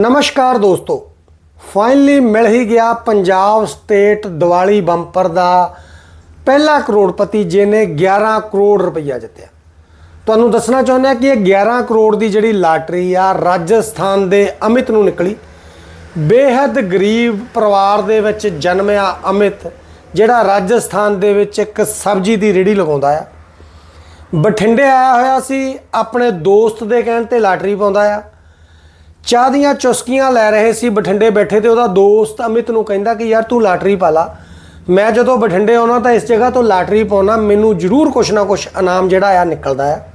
ਨਮਸਕਾਰ ਦੋਸਤੋ। ਫਾਈਨਲੀ ਮਿਲ ਹੀ ਗਿਆ ਪੰਜਾਬ ਸਟੇਟ ਦੀਵਾਲੀ ਬੰਪਰ ਦਾ ਪਹਿਲਾ ਕਰੋੜਪਤੀ ਜਿਹਨੇ 11 ਕਰੋੜ ਰੁਪਈਆ ਜਿੱਤਿਆ। ਤੁਹਾਨੂੰ ਦੱਸਣਾ ਚਾਹੁੰਦੇ ਹਾਂ ਕਿ ਇਹ 11 ਕਰੋੜ ਦੀ ਜਿਹੜੀ ਲਾਟਰੀ ਆ, ਰਾਜਸਥਾਨ ਦੇ ਅਮਿਤ ਨੂੰ ਨਿਕਲੀ। ਬੇਹੱਦ ਗਰੀਬ ਪਰਿਵਾਰ ਦੇ ਵਿੱਚ ਜਨਮਿਆ ਅਮਿਤ, ਜਿਹੜਾ ਰਾਜਸਥਾਨ ਦੇ ਵਿੱਚ ਇੱਕ ਸਬਜ਼ੀ ਦੀ ਰੇੜੀ ਲਗਾਉਂਦਾ ਆ। ਬਠਿੰਡੇ ਆਇਆ ਹੋਇਆ ਸੀ, ਆਪਣੇ ਦੋਸਤ ਦੇ ਕਹਿਣ ਤੇ ਲਾਟਰੀ ਪਾਉਂਦਾ ਆ। ਚਾਹ ਦੀਆਂ ਚੁਸਕੀਆਂ ਲੈ ਰਹੇ ਸੀ ਬਠਿੰਡੇ ਬੈਠੇ ਤੇ ਉਹਦਾ ਦੋਸਤ ਅਮਿਤ ਨੂੰ ਕਹਿੰਦਾ ਕਿ ਯਾਰ ਤੂੰ ਲਾਟਰੀ ਪਾ ਲਾ। ਮੈਂ ਜਦੋਂ ਬਠਿੰਡੇ ਆਉਣਾ ਤਾਂ ਇਸ ਜਗ੍ਹਾ ਤੋਂ ਲਾਟਰੀ ਪਾਉਣਾ, ਮੈਨੂੰ ਜ਼ਰੂਰ ਕੁਛ ਨਾ ਕੁਛ ਇਨਾਮ ਜਿਹੜਾ ਆ ਨਿਕਲਦਾ ਹੈ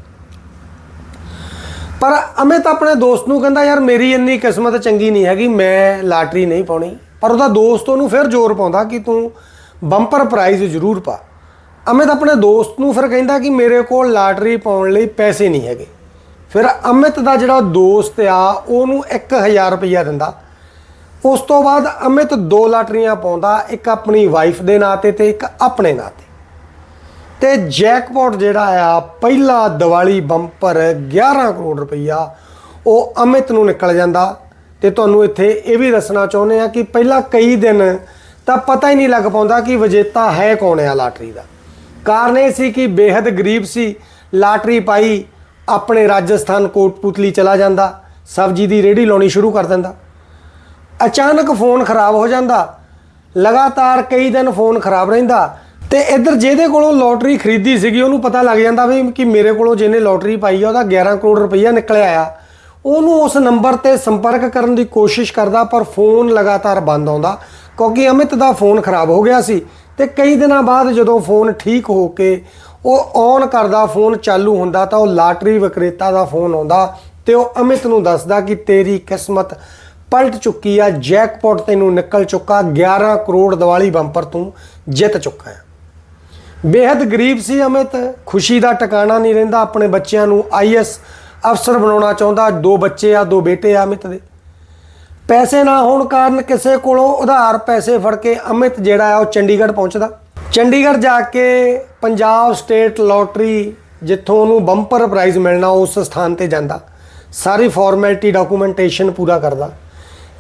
ਪਰ ਅਮਿਤ ਆਪਣੇ ਦੋਸਤ ਨੂੰ ਕਹਿੰਦਾ, ਯਾਰ ਮੇਰੀ ਇੰਨੀ ਕਿਸਮਤ ਚੰਗੀ ਨਹੀਂ ਹੈਗੀ, ਮੈਂ ਲਾਟਰੀ ਨਹੀਂ ਪਾਉਣੀ। ਪਰ ਉਹਦਾ ਦੋਸਤ ਉਹਨੂੰ ਫਿਰ ਜ਼ੋਰ ਪਾਉਂਦਾ ਕਿ ਤੂੰ ਬੰਪਰ ਪ੍ਰਾਈਜ਼ ਜ਼ਰੂਰ ਪਾ। ਅਮਿਤ ਆਪਣੇ ਦੋਸਤ ਨੂੰ ਫਿਰ ਕਹਿੰਦਾ ਕਿ ਮੇਰੇ ਕੋਲ ਲਾਟਰੀ ਪਾਉਣ ਲਈ ਪੈਸੇ ਨਹੀਂ ਹੈਗੇ। ਫਿਰ ਅਮਿਤ ਦਾ ਜਿਹੜਾ ਦੋਸਤ ਆ, ਉਹਨੂੰ 1000 ਰੁਪਈਆ ਦਿੰਦਾ। ਉਸ ਤੋਂ ਬਾਅਦ ਅਮਿਤ ਦੋ ਲਾਟਰੀਆਂ ਪਾਉਂਦਾ, ਇੱਕ ਆਪਣੀ ਵਾਈਫ ਦੇ ਨਾਂ ਤੇ ਤੇ ਇੱਕ ਆਪਣੇ ਨਾਂ ਤੇ। ਤੇ ਜੈਕਪਾਟ ਜਿਹੜਾ ਆ, ਪਹਿਲਾ ਦੀਵਾਲੀ ਬੰਪਰ 11 ਕਰੋੜ ਰੁਪਈਆ, ਉਹ ਅਮਿਤ ਨੂੰ ਨਿਕਲ ਜਾਂਦਾ। ਤੇ ਤੁਹਾਨੂੰ ਇੱਥੇ ਇਹ ਵੀ ਦੱਸਣਾ ਚਾਹੁੰਦੇ ਆ ਕਿ ਪਹਿਲਾਂ ਕਈ ਦਿਨ ਤਾਂ ਪਤਾ ਹੀ ਨਹੀਂ ਲੱਗ ਪਾਉਂਦਾ ਕਿ ਵਿਜੇਤਾ ਹੈ ਕੌਣ ਆ ਲਾਟਰੀ ਦਾ। ਕਾਰਨ ਇਹ ਸੀ ਕਿ ਬੇहद ਗਰੀਬ ਸੀ, ਲਾਟਰੀ ਪਾਈ ਆਪਣੇ ਰਾਜਸਥਾਨ ਕੋਟਪੁਤਲੀ ਚਲਾ ਜਾਂਦਾ, ਸਬਜ਼ੀ ਦੀ ਰੇੜੀ ਲਾਉਣੀ ਸ਼ੁਰੂ ਕਰ ਦਿੰਦਾ। ਅਚਾਨਕ ਫੋਨ ਖਰਾਬ ਹੋ ਜਾਂਦਾ, ਲਗਾਤਾਰ ਕਈ ਦਿਨ ਫੋਨ ਖਰਾਬ ਰਹਿੰਦਾ ਤੇ ਇੱਧਰ ਜਿਹਦੇ ਕੋਲੋਂ ਲੋਟਰੀ ਖਰੀਦੀ ਸੀਗੀ, ਉਹਨੂੰ ਪਤਾ ਲੱਗ ਜਾਂਦਾ ਵੀ ਕਿ ਮੇਰੇ ਕੋਲੋਂ ਜਿਹਨੇ ਲੋਟਰੀ ਪਾਈ ਆ, ਉਹਦਾ 11 ਕਰੋੜ ਰੁਪਈਆ ਨਿਕਲਿਆ ਆ। ਉਹਨੂੰ ਉਸ ਨੰਬਰ ਤੇ ਸੰਪਰਕ ਕਰਨ ਦੀ ਕੋਸ਼ਿਸ਼ ਕਰਦਾ, ਪਰ ਫੋਨ ਲਗਾਤਾਰ ਬੰਦ ਆਉਂਦਾ, ਕਿਉਂਕਿ ਅਮਿਤ ਦਾ ਫੋਨ ਖਰਾਬ ਹੋ ਗਿਆ ਸੀ ਤੇ ਕਈ ਦਿਨਾਂ ਬਾਅਦ ਜਦੋਂ ਫੋਨ ਠੀਕ ਹੋ ਕੇ ਉਹ ਔਨ ਕਰਦਾ, ਫੋਨ ਚਾਲੂ ਹੁੰਦਾ ਤਾਂ ਉਹ ਲਾਟਰੀ ਵਿਕਰੇਤਾ ਦਾ ਫੋਨ ਆਉਂਦਾ ਤੇ ਉਹ ਅਮਿਤ ਨੂੰ ਦੱਸਦਾ ਕਿ ਤੇਰੀ ਕਿਸਮਤ ਪਲਟ ਚੁੱਕੀ ਆ, ਜੈਕਪਾਟ ਤੈਨੂੰ ਨਿਕਲ ਚੁੱਕਾ 11 ਕਰੋੜ ਦੀਵਾਲੀ ਬੰਪਰ ਤੂੰ ਜਿੱਤ ਚੁੱਕਾ ਹੈ। ਬੇहद ਗਰੀਬ ਸੀ ਅਮਿਤ, ਖੁਸ਼ੀ ਦਾ ਟਿਕਾਣਾ ਨਹੀਂ ਰਹਿੰਦਾ, ਆਪਣੇ ਬੱਚਿਆਂ ਨੂੰ ਆਈਐਸ ਅਫਸਰ ਬਣਾਉਣਾ ਚਾਹੁੰਦਾ, ਦੋ ਬੱਚੇ ਆ, ਦੋ ਬੇਟੇ ਆ ਅਮਿਤ ਦੇ। ਪੈਸੇ ਨਾ ਹੋਣ ਕਾਰਨ ਕਿਸੇ ਕੋਲੋਂ ਉਧਾਰ ਪੈਸੇ ਫੜ ਕੇ ਅਮਿਤ ਜਿਹੜਾ ਆ ਉਹ ਚੰਡੀਗੜ੍ਹ ਪਹੁੰਚਦਾ। ਚੰਡੀਗੜ੍ਹ ਜਾ ਕੇ ਪੰਜਾਬ ਸਟੇਟ ਲੋਟਰੀ ਜਿੱਥੋਂ ਉਹਨੂੰ ਬੰਪਰ ਪ੍ਰਾਈਜ਼ ਮਿਲਣਾ, ਉਸ ਸਥਾਨ ਤੇ ਜਾਂਦਾ। ਸਾਰੀ ਫਾਰਮੈਲਿਟੀ ਡਾਕੂਮੈਂਟੇਸ਼ਨ ਪੂਰਾ ਕਰਦਾ।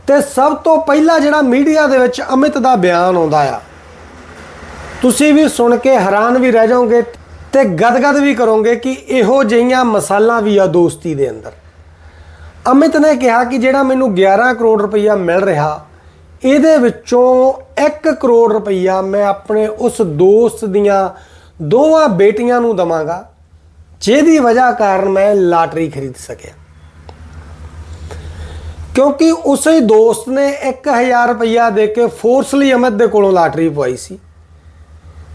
ਤੇ ਸਭ ਤੋਂ ਪਹਿਲਾਂ ਜਿਹੜਾ ਮੀਡੀਆ ਦੇ ਵਿੱਚ ਅਮਿਤ ਦਾ ਬਿਆਨ ਆਉਂਦਾ ਆ, ਤੁਸੀਂ ਵੀ ਸੁਣ ਕੇ ਹੈਰਾਨ ਵੀ ਰਹਿ ਜਾਓਗੇ ਤੇ ਗਦਗਦ ਵੀ ਕਰੋਗੇ ਕਿ ਇਹੋ ਜਿਹੀਆਂ ਮਸਾਲਾਂ ਵੀ ਆ ਦੋਸਤੀ ਦੇ ਅੰਦਰ। ਅਮਿਤ ਨੇ ਕਿਹਾ ਕਿ ਜਿਹੜਾ ਮੈਨੂੰ 11 ਕਰੋੜ ਰੁਪਈਆ ਮਿਲ ਰਿਹਾ ਇਹਦੇ ਵਿੱਚੋਂ 1 ਕਰੋੜ ਰੁਪਈਆ ਮੈਂ ਆਪਣੇ ਉਸ ਦੋਸਤ ਦੀਆਂ ਦੋਵਾਂ ਬੇਟੀਆਂ ਨੂੰ ਦਵਾਂਗਾ, ਜਿਹਦੀ ਵਜ੍ਹਾ ਕਾਰਨ ਮੈਂ ਲਾਟਰੀ ਖਰੀਦ ਸਕਿਆ। ਕਿਉਂਕਿ ਉਸੇ ਦੋਸਤ ਨੇ 1000 ਰੁਪਈਆ ਦੇ ਕੇ ਫੋਰਸਲੀ ਅਮਿਤ ਦੇ ਕੋਲੋਂ ਲਾਟਰੀ ਪਵਾਈ ਸੀ।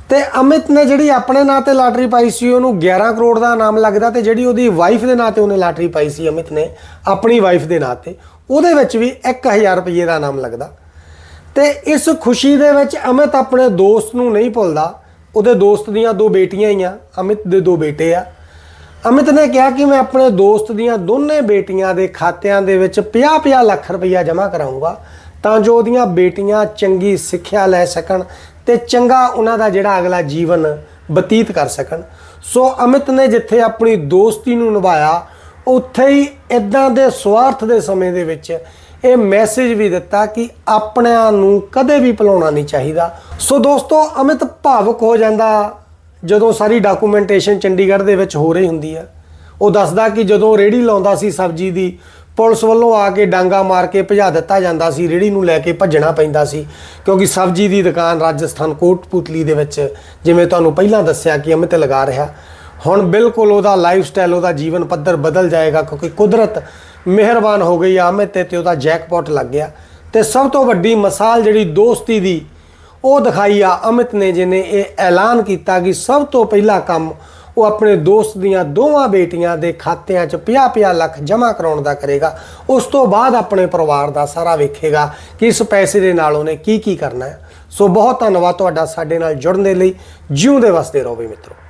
ਤੇ ਅਮਿਤ ਨੇ ਜਿਹੜੀ ਆਪਣੇ ਨਾਂ ਤੇ ਲਾਟਰੀ ਪਾਈ ਸੀ, ਉਹਨੂੰ 11 ਕਰੋੜ ਦਾ ਨਾਮ ਲੱਗਦਾ ਤੇ ਜਿਹੜੀ ਉਹਦੀ ਵਾਈਫ ਦੇ ਨਾਂ ਤੇ ਉਹਨੇ ਲਾਟਰੀ ਪਾਈ ਸੀ ਅਮਿਤ ਨੇ, ਆਪਣੀ ਵਾਈਫ ਦੇ ਨਾਂ ਤੇ, ਉਹਦੇ ਵਿੱਚ ਵੀ 1000 ਰੁਪਏ ਦਾ ਨਾਮ ਲੱਗਦਾ। ਤੇ ਇਸ ਖੁਸ਼ੀ ਦੇ ਵਿੱਚ ਅਮਿਤ ਆਪਣੇ ਦੋਸਤ ਨੂੰ ਨਹੀਂ ਭੁੱਲਦਾ। ਉਹਦੇ ਦੋਸਤ ਦੀਆਂ ਦੋ ਬੇਟੀਆਂ ਹੀ ਆ, ਅਮਿਤ ਦੇ ਦੋ ਬੇਟੇ ਆ। ਅਮਿਤ ਨੇ ਕਿਹਾ ਕਿ ਮੈਂ ਆਪਣੇ ਦੋਸਤ ਦੀਆਂ ਦੋਨੇ ਬੇਟੀਆਂ ਦੇ ਖਾਤਿਆਂ ਦੇ ਵਿੱਚ 50-50 ਲੱਖ ਰੁਪਈਆ ਜਮ੍ਹਾਂ ਕਰਾਉਂਗਾ ਤਾਂ ਜੋ ਉਹਦੀਆਂ ਬੇਟੀਆਂ ਚੰਗੀ ਸਿੱਖਿਆ ਲੈ ਸਕਣ ਤੇ ਚੰਗਾ ਉਹਨਾਂ ਦਾ ਜਿਹੜਾ ਅਗਲਾ ਜੀਵਨ ਬਤੀਤ ਕਰ ਸਕਣ। ਸੋ ਅਮਿਤ ਨੇ ਜਿੱਥੇ ਆਪਣੀ ਦੋਸਤੀ ਨੂੰ ਨਿਭਾਇਆ, ਉੱਥੇ ਹੀ ਇਦਾਂ ਦੇ ਸਵਾਰਥ ਦੇ ਸਮੇਂ ਦੇ ਵਿੱਚ ਇਹ ਮੈਸੇਜ ਵੀ ਦਿੱਤਾ ਕਿ ਆਪਣਿਆਂ ਨੂੰ ਕਦੇ ਵੀ ਭੁਲਾਉਣਾ ਨਹੀਂ ਚਾਹੀਦਾ। ਸੋ ਦੋਸਤੋ, ਅਮਿਤ ਭਾਵੁਕ ਹੋ ਜਾਂਦਾ ਜਦੋਂ ਸਾਰੀ ਡਾਕੂਮੈਂਟੇਸ਼ਨ ਚੰਡੀਗੜ੍ਹ ਦੇ ਵਿੱਚ ਹੋ ਰਹੀ ਹੁੰਦੀ ਹੈ। ਉਹ ਦੱਸਦਾ ਕਿ ਜਦੋਂ ਰੇੜੀ ਲਾਉਂਦਾ ਸੀ ਸਬਜ਼ੀ ਦੀ, ਪੁਲਿਸ ਵੱਲੋਂ ਆ ਕੇ ਡਾਂਗਾ ਮਾਰ ਕੇ ਭਜਾ ਦਿੱਤਾ ਜਾਂਦਾ ਸੀ ਰੇੜੀ ਨੂੰ ਲੈ ਕੇ ਭੱਜਣਾ ਪੈਂਦਾ ਸੀ। ਕਿਉਂਕਿ ਸਬਜ਼ੀ ਦੀ ਦੁਕਾਨ ਰਾਜਸਥਾਨ ਕੋਟਪੁਤਲੀ ਦੇ ਵਿੱਚ, ਜਿਵੇਂ ਤੁਹਾਨੂੰ ਪਹਿਲਾਂ ਦੱਸਿਆ ਕਿ ਅਮਿਤ ਲਗਾ ਰਿਹਾ। ਹੁਣ ਬਿਲਕੁਲ ਉਹਦਾ ਲਾਈਫ ਸਟਾਈਲ ਉਹਦਾ ਜੀਵਨ ਪੱਧਰ ਬਦਲ ਜਾਏਗਾ ਕਿਉਂਕਿ ਕੁਦਰਤ ਮਿਹਰਬਾਨ ਹੋ ਗਈ ਆ ਅਮਿਤ ਤੇ ਉਹਦਾ ਜੈਕਪਾਟ ਲੱਗ ਗਿਆ। ਤੇ ਸਭ ਤੋਂ ਵੱਡੀ ਮਿਸਾਲ ਜਿਹੜੀ ਦੋਸਤੀ ਦੀ, ਉਹ ਦਿਖਾਈ ਆ, ਅਮਿਤ ਨੇ ਜਿਹਨੇ ਇਹ ਐਲਾਨ ਕੀਤਾ ਕਿ ਸਭ ਤੋਂ ਪਹਿਲਾ ਕੰਮ ਉਹ ਆਪਣੇ ਦੋਸਤ ਦੀਆਂ ਦੋਵਾਂ ਬੇਟੀਆਂ ਦੇ ਖਾਤਿਆਂ 'ਚ 50-50 ਲੱਖ ਜਮ੍ਹਾਂ ਕਰਾਉਣ ਦਾ ਕਰੇਗਾ। ਉਸ ਤੋਂ ਬਾਅਦ ਆਪਣੇ ਪਰਿਵਾਰ ਦਾ ਸਾਰਾ ਵੇਖੇਗਾ ਕਿ ਇਸ ਪੈਸੇ ਦੇ ਨਾਲ ਉਹਨੇ ਕੀ ਕੀ ਕਰਨਾ ਹੈ। ਸੋ ਬਹੁਤ ਧੰਨਵਾਦ ਤੁਹਾਡਾ ਸਾਡੇ ਨਾਲ ਜੁੜਨ ਦੇ ਲਈ। ਜਿਉਂ ਦੇ ਵਸਦੇ ਰਹੋ ਵੀ ਮਿੱਤਰੋ।